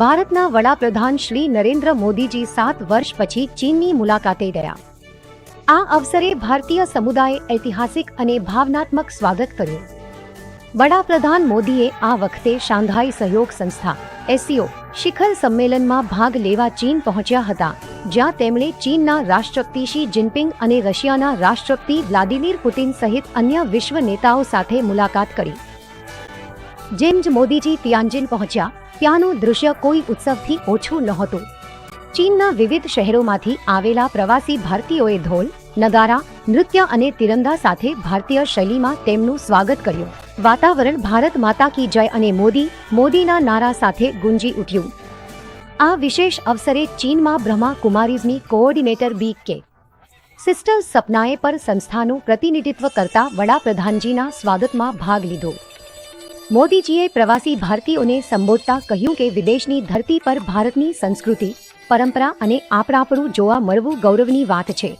ભારતના વડાપ્રધાન શ્રી નરેન્દ્ર મોદીજી સાત વર્ષ પછી ચીનની મુલાકાતે ગયા. આ અવસરે ભારતીય સમુદાયે ઐતિહાસિક અને ભાવનાત્મક સ્વાગત કર્યું. વડાપ્રધાન મોદીએ આ વખતે શાંઘાઈ સહયોગ સંસ્થા, એસસીઓ, શિખર સંમેલનમાં ભાગ લેવા ચીન પહોંચ્યા હતા, જ્યાં તેમણે ચીનના રાષ્ટ્રપતિ શી જિનપિંગ અને રશિયાના રાષ્ટ્રપતિ વ્લાદિમીર પુતિન સહિત અન્ય વિશ્વ નેતાઓ સાથે મુલાકાત કરી. જેમ જ મોદીજી તિયાંજિન પહોંચ્યા, ત્યાંનું દૃશ્ય કોઈ ઉત્સવથી ઓછું નહોતું. ચીનના વિવિધ શહેરોમાંથી આવેલા પ્રવાસી ભારતીયોએ ઢોલ, નગારા, નૃત્ય અને તિરંગા સાથે ભારતીય શૈલીમાં તેમનું સ્વાગત કર્યું. વાતાવરણ ભારત માતા કી જય અને મોદી, મોદીના નારા સાથે ગુંજી ઉઠ્યું. આ વિશેષ અવસરે ચીનમાં બ્રહ્મા કુમારીઝની કોઓર્ડિનેટર બી કે. સિસ્ટર સપનાએ પર સંસ્થાનું પ્રતિનિધિત્વ કરતા વડાપ્રધાનજીના સ્વાગતમાં ભાગ લીધો. મોદીજીએ પ્રવાસી ભારતીયોને સંબોધતા કહ્યું કે વિદેશની ધરતી પર ભારતની સંસ્કૃતિ, પરંપરા અને આપણાપણું જોવા મળવું ગૌરવની વાત છે.